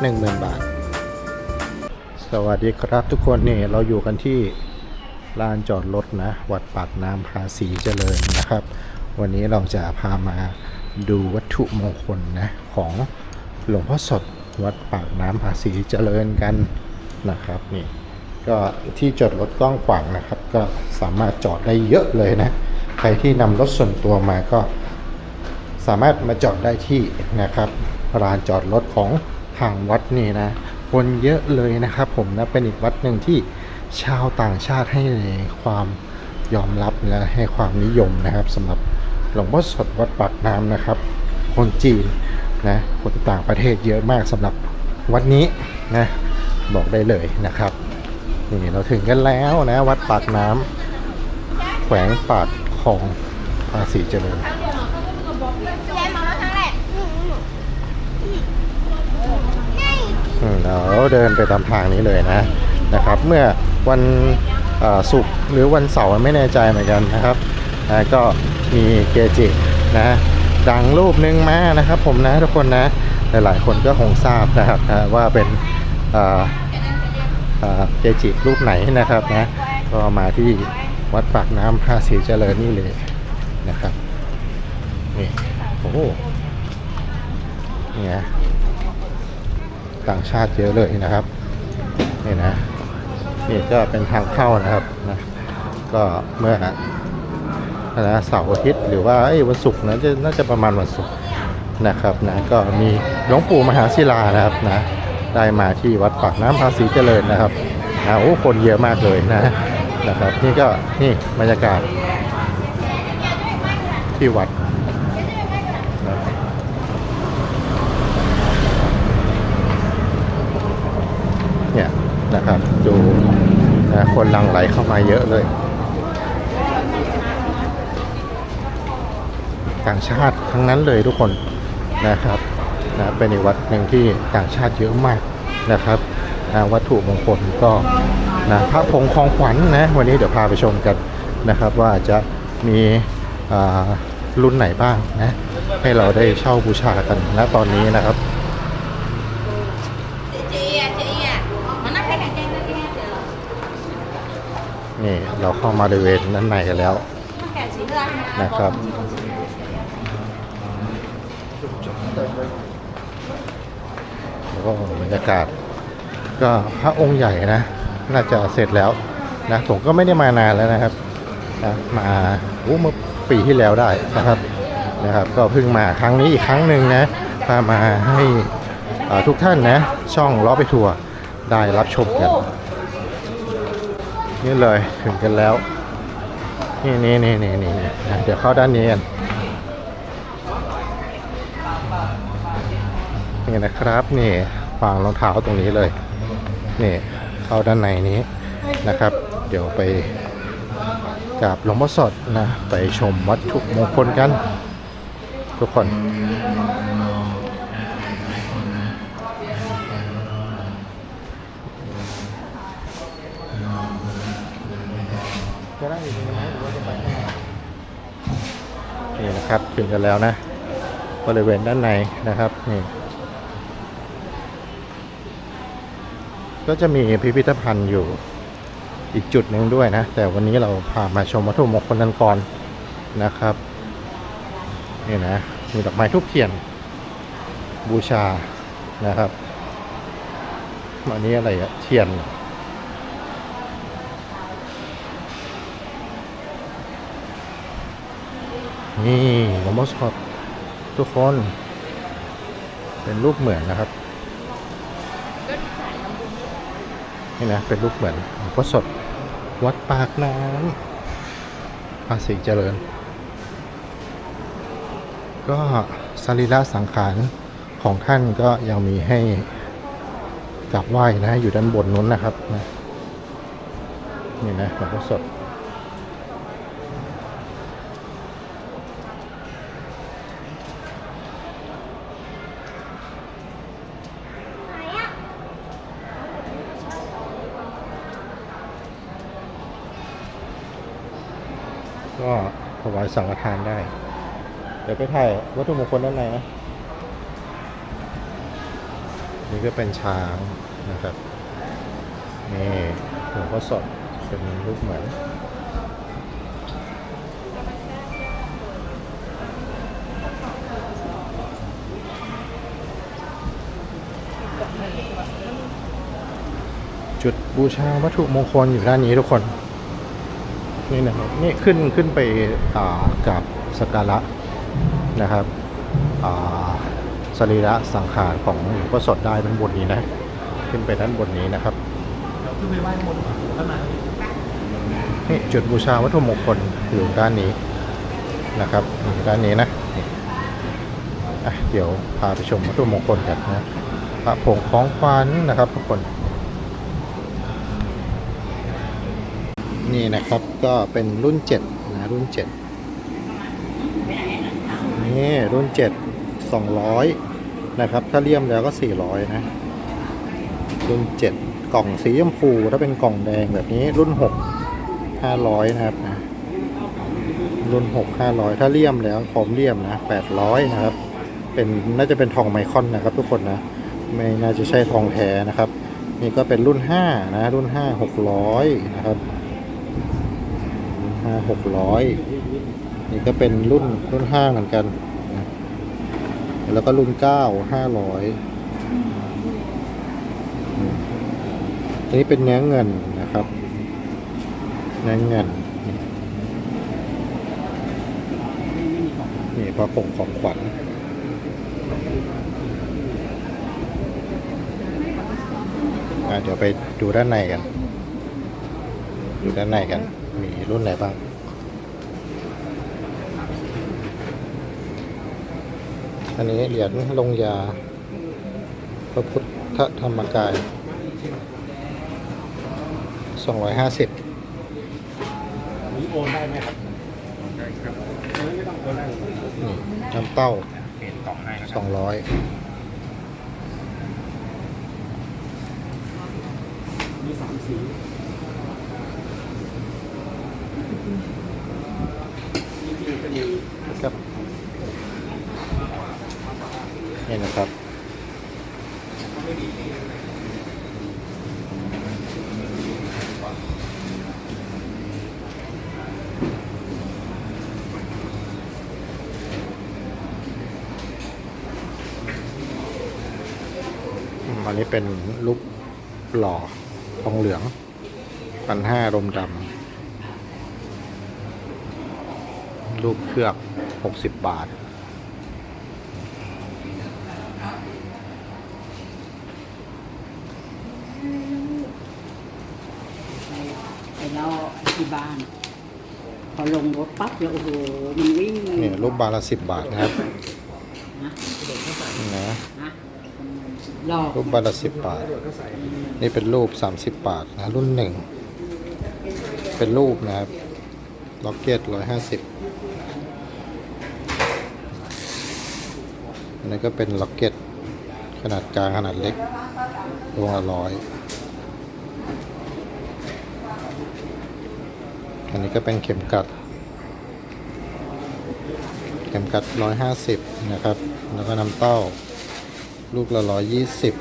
10,000 บาท สวัสดีครับทุกคนนี่เราอยู่กันที่ลานจอดรถนะ วัดปากน้ำภาษีเจริญนะครับ วันนี้เราจะพามาดูวัตถุมงคลนะของหลวงพ่อสดวัดปากน้ำภาษีเจริญกันนะครับนี่ก็ที่จอดรถกว้างขวางนะครับ ก็สามารถจอดได้เยอะเลยนะ ใครที่นำรถส่วนตัวมาก็สามารถมาจอดได้ที่นะครับลานจอดรถของ ทางวัดนี่นะคนเยอะเลยนะครับ ผมนะเป็นอีกวัดหนึ่งที่ชาวต่างชาติให้ความยอมรับและให้ความนิยมนะครับสำหรับหลวงพ่อสดวัดปากน้ำนะครับ คนจีนนะคนต่างประเทศเยอะมากสำหรับวัดนี้นะบอกได้เลยนะครับนี่เราถึงกันแล้วนะวัดปากน้ำแขวงปากคลองภาษีเจริญ ยายมองแล้วครั้งแรก อืม เราเดินไปตามทางนี้เลยนะนะครับ เมื่อวันศุกร์หรือวันเสาร์ไม่แน่ใจเหมือนกันนะครับนะก็มีเกจินะดังรูปหนึงมานะครับ ผมนะทุกคนนะหลายๆคนก็คงทราบนะครับนะว่าเป็นเอ่อเอ่อเกจิรูปไหนนะครับนะก็มาที่วัดปากน้ำภาษีเจริญนี่เลยนะครับนี่โอ้โหนี่ไง ต่างชาติเยอะเลยนะครับนี่นะนี่ก็เป็นทางเข้านะครับนะก็เมื่อนะเสาร์อาทิตย์หรือว่าวันศุกร์นะจะน่าจะประมาณวันศุกร์นะครับนะก็มีหลวงปู่มหาศิลานะครับนะได้มาที่วัดปากน้ำภาษีเจริญนะครับนะโอ้คนเยอะมากเลยนะนะครับ นี่ก็นี่บรรยากาศที่วัดนะ เนะครับดูนะคนหลังไหลเข้ามาเยอะเลย ต่างชาติทั้งนั้นเลยทุกคนนะครับนะเป็นอีกวัดหนึ่งที่ต่างชาติเยอะมากนะครับนะวัตถุมงคลก็นะพระผงของขวัญนะวันนี้เดี๋ยวพาไปชมกันนะครับ ว่าจะมีรุ่นไหนบ้างนะให้เราได้เช่าบูชากันณตอนนี้นะครับ นี่เราเข้ามาบริเวณด้านในกันแล้วนะครับ แล้วก็บรรยากาศ ก็พระองค์ใหญ่นะ น่าจะเสร็จแล้วนะผมก็ไม่ได้มานานแล้วนะครับนะมาโอ้เมื่อปีที่แล้วได้นะครับนะครับ ก็เพิ่งมาครั้งนี้อีกครั้งหนึ่งนะพามาให้ทุกท่านนะ ช่องล้อไปทัวร์ได้รับชมกัน นี่เลยถึงกันแล้ว นี่นี่นี่นี่นี่เดี๋ยวเข้าด้านนี้กันนี่นะครับนี่วางรองเท้าตรงนี้เลย นี่เข้าด้านในนี้นะครับ เดี๋ยวไปกราบหลวงพ่อสดนะไปชมวัตถุมงคลกัน ทุกคน จะได้อยู่ตรงนี้หรือว่าจะไปข้างในนี่นะครับถึงกันแล้วนะบริเวณด้านในนะครับนี่ก็จะมีพิพิธภัณฑ์อยู่อีกจุดหนึ่งด้วยนะ แต่วันนี้เราพามาชมวัตถุมงคลกันก่อนนะครับนี่นะมีดอกไม้ทุกเทียน บูชานะครับอันนี้อะไรอะเทียน นี่หลวงพ่อสดทุกคน เป็นรูปเหมือนนะครับนี่นะเป็นรูปเหมือนหลวงพ่อสดวัดปากน้ำภาษีเจริญ ก็สรีระสังขารของท่านก็ยังมีให้กราบไหว้นะอยู่ด้านบนนู้นนะครับนะนี่นะหลวงพ่อสด ก็ถวายสังฆทานได้ เดี๋ยวไปถ่ายวัตถุมงคลด้านในนะ นี่ก็เป็นช้างนะครับ นี่หลวงพ่อสดเป็นรูปเหมือนจุดบูชาวัตถุมงคลอยู่ด้านนี้ทุกคน นี่นะครับนี่ขึ้นขึ้นไปกับสการะนะครับสรีระสังขารของหลวงพ่อสดได้ด้านบนนี้นะ ขึ้นไปด้านบนนี้นะครับขึ้นไปไหว้บนข้างในนี่จุดบูชาวัตถุมงคลอยู่ด้านนี้นะครับอยู่ด้านนี้นะเดี๋ยวพาไปชมวัตถุมงคลกันนะพระผงของขวัญนะครับทุกคน นี่นะครับก็เป็นรุ่น7นะรุ่น7นี่รุ่น 7 200 นะครับ ถ้าเลี่ยมแล้วก็ 400 นะ รุ่น 7 กล่องสีชมพูถ้าเป็นกล่องแดงแบบนี้รุ่น 6 500 นะครับนะรุ่น 6 500 ถ้าเลี่ยมแล้วพร้อมเลี่ยมนะ 800 นะครับ เป็นน่าจะเป็นทองไมคอนนะครับทุกคนนะ ไม่น่าจะใช่ทองแท้นะครับ นี่ก็เป็นรุ่น 5 นะ รุ่น 5 600 นะครับาหกร้อยนี่ก็เป็นรุ่นรุ่นห้าเหมือนกันแล้วก็รุ่นเก้าห้าร้อยอันนี้เป็นเนื้อเงินนะครับ เนื้อเงิน นี่พระผงของขวัญเดี๋ยวไปดูด้านในกัน ดูด้านในกัน มีรุ่นไหนบ้าง อันนี้เหรียญลงยา พระพุทธธรรมกายสองร้อยห้าสิบนี้โอนได้ไหมครับได้ครับไม่ต้องโอนได้นี่น้ำเต้าเปลี่ยนกล่องให้นะคสรับองร้อยมีสามสี ครับนี่นะครับ อืมอันนี้เป็นรูป หล่อทองเหลืองพันห้ารมดำรูปเครือกหกสิบบาท ไปแล้วที่บ้าน พอลงรถปั๊บแล้วโอ้โห มันวิ่งนี่รูปบาทละสิบบาทนะครับ นะ นะ นะ หลอกรูปบาทละสิบบาท นี่เป็นรูปสามสิบบาทนะรุ่นหนึ่ง เป็นรูปนะครับ ล็อกเก็ตร้อยห้าสิบอันนี้ก็เป็นล็อกเก็ตขนาดกลางขนาดเล็กดวงละร้อย อันนี้ก็เป็นเข็มกัด เข็มกัดร้อยห้าสิบนะครับ แล้วก็น้ำเต้า ลูกละร้อยยี่สิบ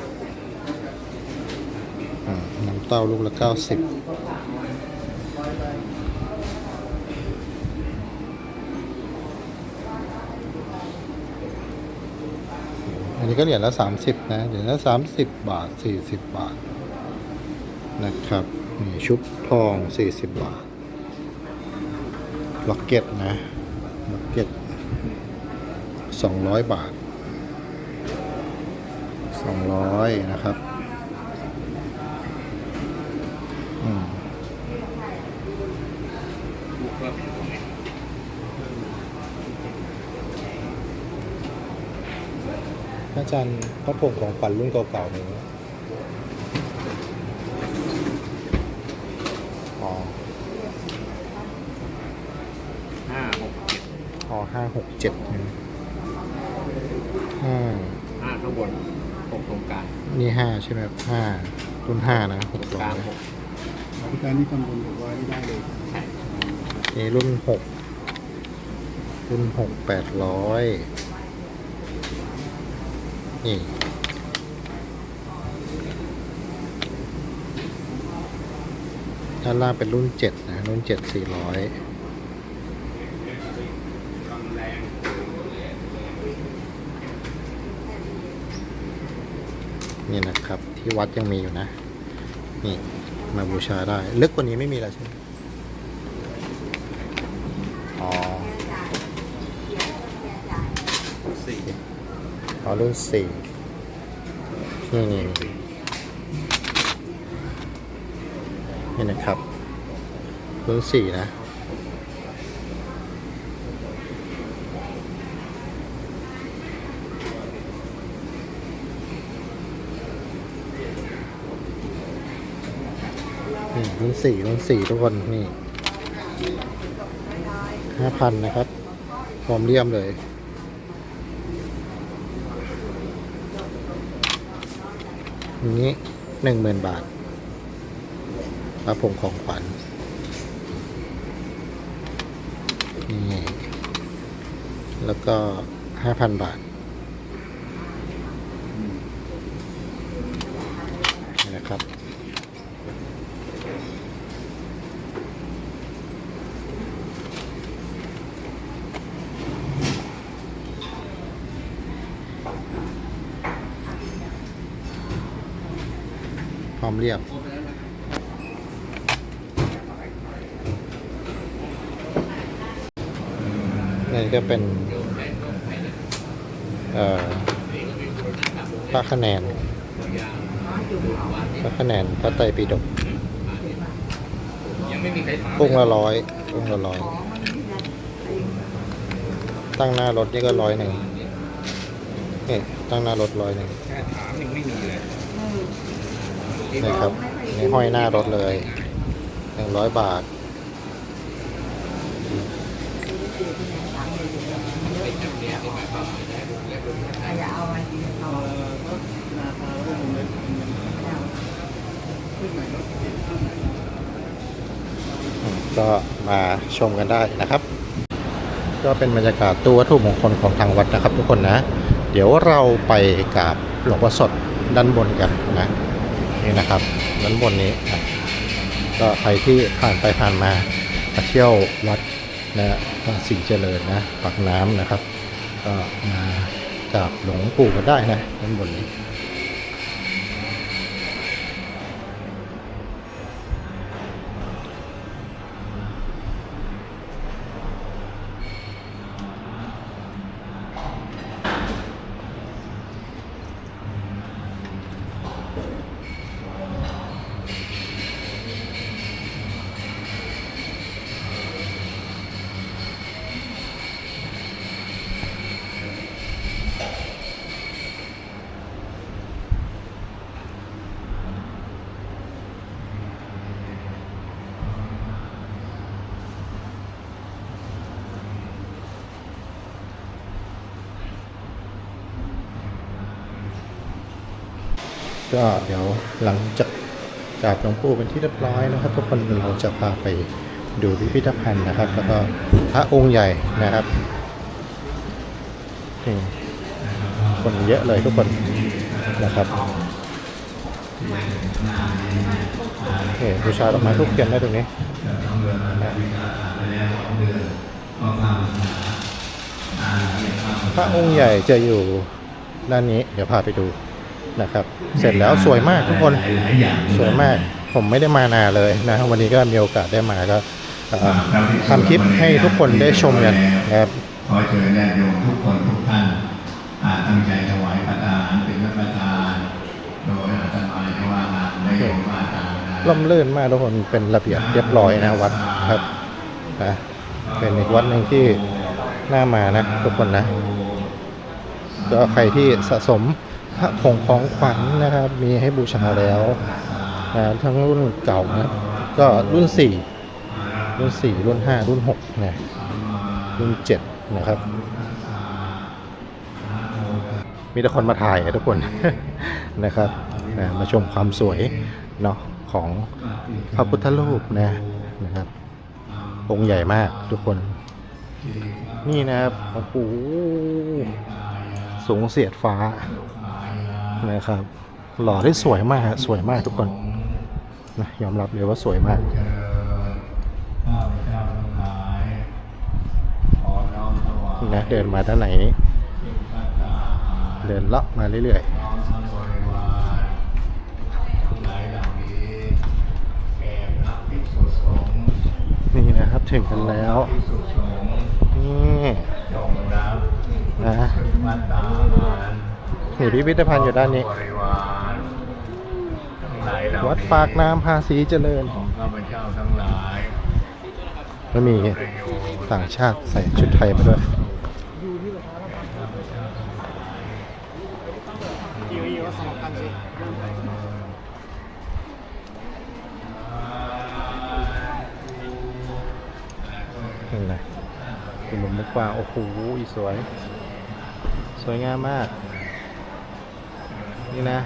น้ำเต้าลูกละเก้าสิบอันนี้ก็เหรียญละสามสิบนะ เหรียญละสามสิบบาทสี่สิบบาท นะครับนี่ชุบทองสี่สิบบาทล็อกเก็ตนะล็อกเก็ตสองร้อยบาท สองร้อยนะครับอืมอาจารย์พระผงของขวัญรุ่นเก่าๆนี้อ๋อห้าหกเจ็ดอ๋อห้าหกเจ็ดห้าห้าข้างบน หกตรงกลางนี่ห้าใช่ไหมครับห้ารุ่นห้านะหกกร้อลางยหกอาจารย์นี่ตำบลบอกว่าได้เลยนี่รุ่นหกรุ่นหกแปดร้อยนี่ด้านล่างเป็นรุ่นเจ็ดนะ รุ่นเจ็ดสี่ร้อย นี่นะครับ ที่วัดยังมีอยู่นะ นี่มาบูชาได้ ลึกกว่านี้ไม่มีแล้วใช่ไหมอ๋อสี่อ๋อรุ่นสี่นี่นี่นี่นี่นะครับรุ่นสี่นะ นี่รุ่นสี่รุ่นสี่ทุกคนนี่ห้าพันนะครับพร้อมเลี่ยมเลย นี้หนึ่งหมื่นบาทพระผงของขวัญนี่แล้วก็ห้าพันบาทนี่นะครับ พร้ อมเรียบ นี่ก็เป็นเอ่อพระคะแนนพระคะแนนพระไตรปิฎกยังไม่มีใครถามองค์ละร้อยองค์ละร้อย ตั้งหน้ารถนี่ก็ร้อยหนึ่งนี่ตั้งหน้ารถร้อยหนึ่งแค่ถามยังไม่มีเลย นี่ครับนี่ห้อยหน้ารถเลยหนึ่งร้อยบาท ก็มาชมกันได้นะครับ ก็เป็นบรรยากาศตัววัตถุมงคลของทางวัดนะครับทุกคนนะ เดี๋ยวเราไปกราบหลวงพ่อสดด้านบนกันนะ นี่นะครับด้านบนนี้ก็ใครที่ผ่านไปผ่านมามาเที่ยววัดนะภาษีเจริญนะปากน้ำนะครับ ก็มาจากหลวงปู่ก็ได้นะด้านบนนี้ ก็เดี๋ยวหลังจากกราบหลวงปู่เป็นที่เรียบร้อยนะครับ ทุกคนเราจะพาไปดูพิพิธภัณฑ์นะครับ แล้วก็พระองค์ใหญ่นะครับนี่คนเยอะเลยทุกคนนะครับนี่บูชาดอกไม้ทุกเทียนได้ตรงนี้พระองค์ใหญ่จะอยู่ด้านนี้ เดี๋ยวพาไปดู นะครับ เสร็จแล้วสวยมากทุกคนสวยมาก ผมไม่ได้มานานเลยนะวันนี้ก็มีโอกาสได้มาก็เอ่อทำคลิปให้ทุกคนได้ชมกันนะครับขอเชิญญาติโยมทุกคนทุกท่านอาตั้งใจถวายประทานเป็นพระประธานโดยอาตมาจะว่างานได้โยมมาตามนะร่มรื่นมากทุกคนเป็นระเบียบเรียบร้อยนะวัดครับนะเป็นอีกวัดหนึ่งที่น่ามานะทุกคนนะก็ใครที่สะสมพ ระผงของขวัญนะครับ มีให้บูชาแล้วนะทั้งรุ่นเก่านะก็รุ่น 4 รุ่น 4 รุ่น 5 รุ่น6นะรุ่น 7 นะครับ มีแต่คนมาถ่ายอะทุกคนนะครับนะมาชมความสวยเนาะของพระพุทธรูปนะนะครับองค์ใหญ่มากทุกคน นี่นะครับโอ้โหสูงเสียดฟ้า นะครับ หล่อได้สวยมากสวยมากทุกคนนะยอมรับเลยว่าสวยมากนะเดินมาท่าไหนนี้เดินเลาะมาเรื่อยๆนี่นะครับถึงกันแล้วนี่นะ นาหารนี่พิพิธภัณฑ์อยู่ด้านนี้บริวารทั้งหลายเหล่านี้ วัดปากน้ำภาษีเจริญของข้าพเจ้าทั้งหลายแล้วมีประโยชน์ต่างชาติใส่ชุดไทยมาด้วยนี่นะเป็นมุมกว้างโอ้โห สวย สวยงามมาก นี่นะ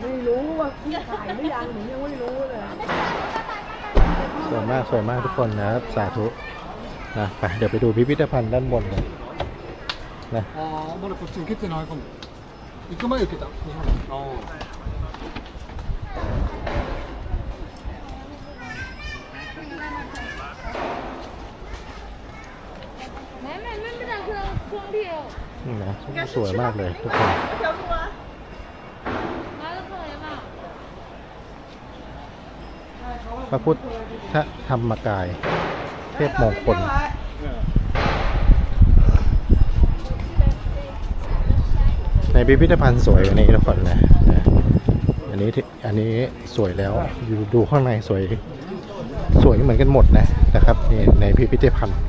ไม่รู้ว่าพี่ถ่ายหรือยังหนูยังไม่รู้เลย สวยมาก สวยมากทุกคนนะครับ สาธุนะไปเดี๋ยวไปดูพิพิธภัณฑ์ด้านบนกันนะ ああまだこっち受けてないかも 行く前受けた日本あ 没没没这辆车空调， นี่นะสวยมากเลยทุกคน 来了朋友们。 พระพุทธธรรมกาย เทพมงคล ในพิพิธภัณฑ์สวยกว่านี้ทุกคนนะนะอันนี้อันนี้สวยแล้วอยู่ดูข้างในสวยสวยเหมือนกันหมดนะนะครับนี่ในพิพิธภัณฑ์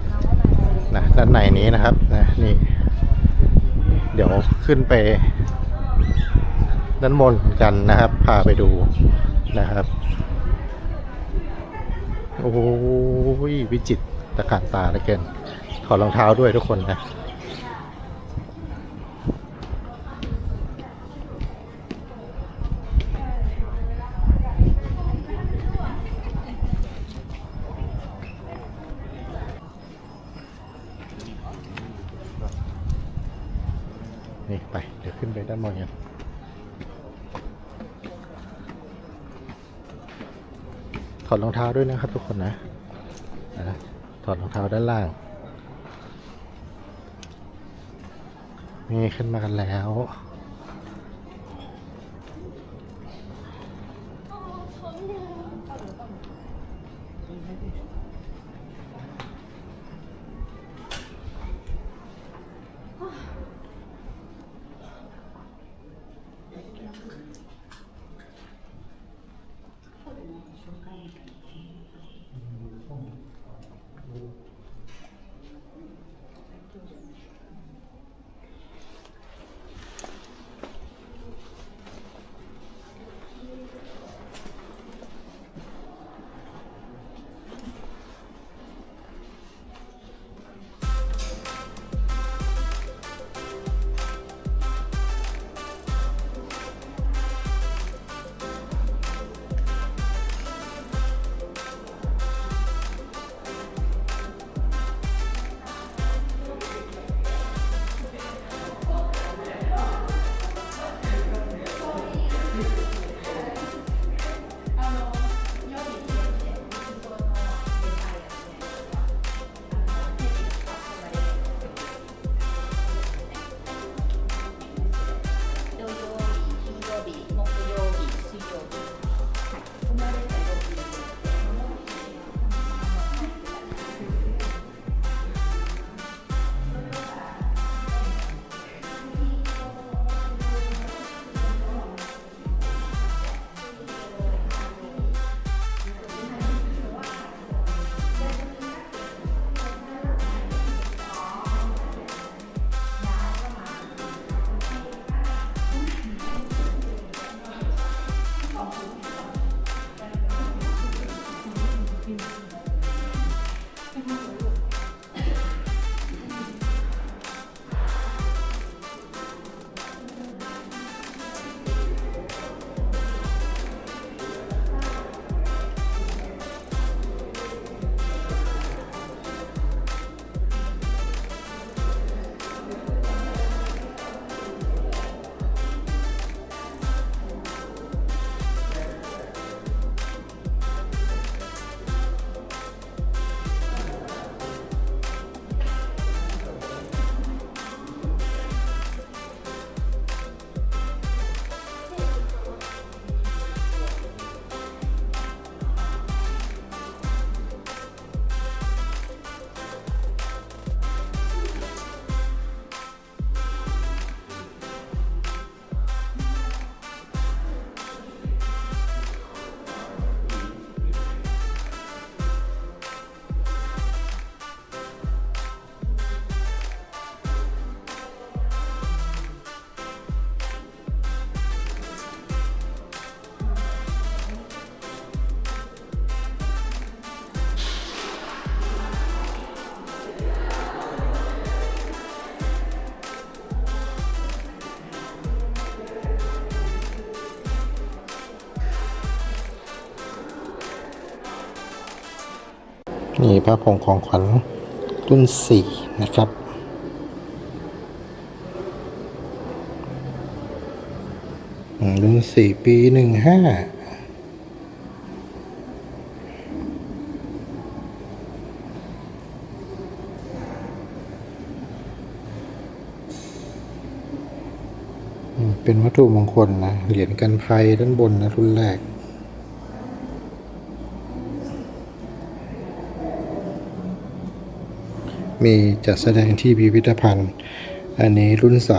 นะด้านในนี้นะครับนะนี่เดี๋ยวขึ้นไปด้านบนกันนะครับ พาไปดูนะครับโอ้ยวิจิตรตะการตาเหลือเกินถอดรองเท้าด้วยทุกคนนะ ขึ้นไปด้านบนกันถอดรองเท้าด้วยนะครับทุกคนนะนะถอดรองเท้าด้านล่าง นี่ขึ้นมากันแล้ว นี่พระผงของขวัญรุ่นสี่นะครับอืมรุ่นสี่ปีหนึ่งห้าเป็นวัตถุมงคลนะ เหรียญกันภัยด้านบนนะรุ่นแรก มีจัดแสดงที่พิพิธภัณฑ์ อันนี้รุ่นส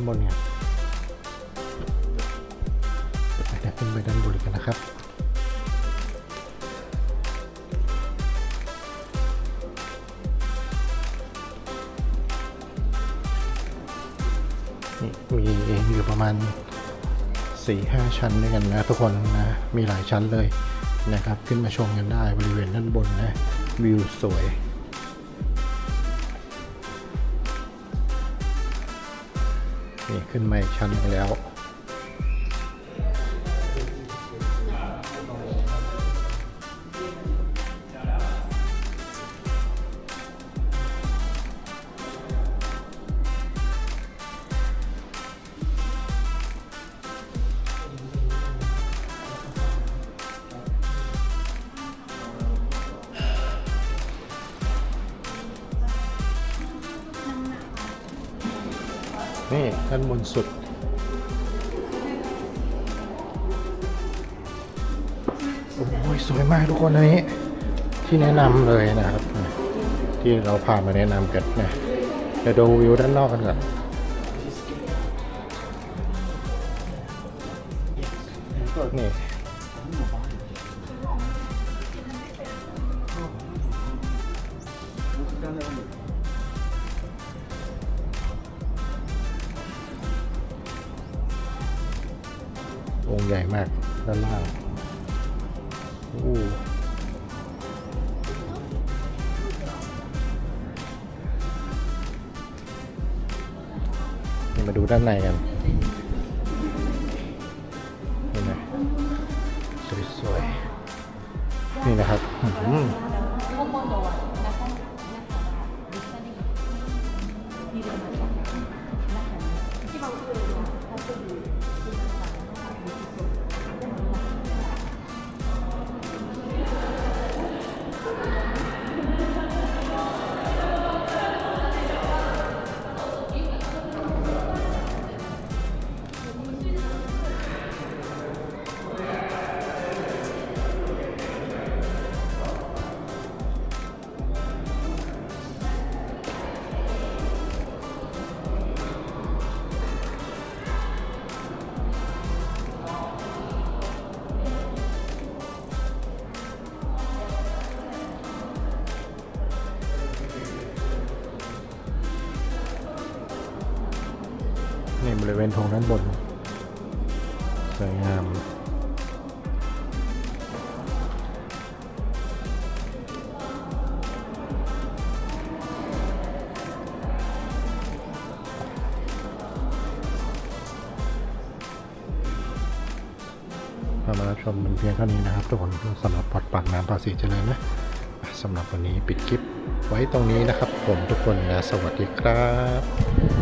ามด้านบนเนี่ยเดี๋ยวขึ้นไปด้านบนกันนะครับมีอยู่ประมาณ 4-5 ชั้นด้วยกันนะทุกคนนะ มีหลายชั้นเลยนะครับ ขึ้นมาชมกันได้บริเวณด้านบนนะ วิวสวย ขึ้นมาอีกชั้นแล้ว นี่ด้านบนสุด โอ้ยสวยมากทุกคนอันนี้ ที่แนะนำเลยนะครับ ที่เราพามาแนะนำกันนะเดี๋ยวดูวิวด้านนอกกันก่อน องค์ใหญ่มากด้านล่างโอ้มาดูด้านในกันนี่นะสวยๆนี่นะครับ เวณธงด้านบน สวยงามพามารับชมเป็นเพียงเท่านี้นะครับทุกคนสำหรับปอดปากน้ำภาษีเจริญนะสำหรับวันนี้ปิดคลิปไว้ตรงนี้นะครับผมทุกคนนะ สวัสดีครับ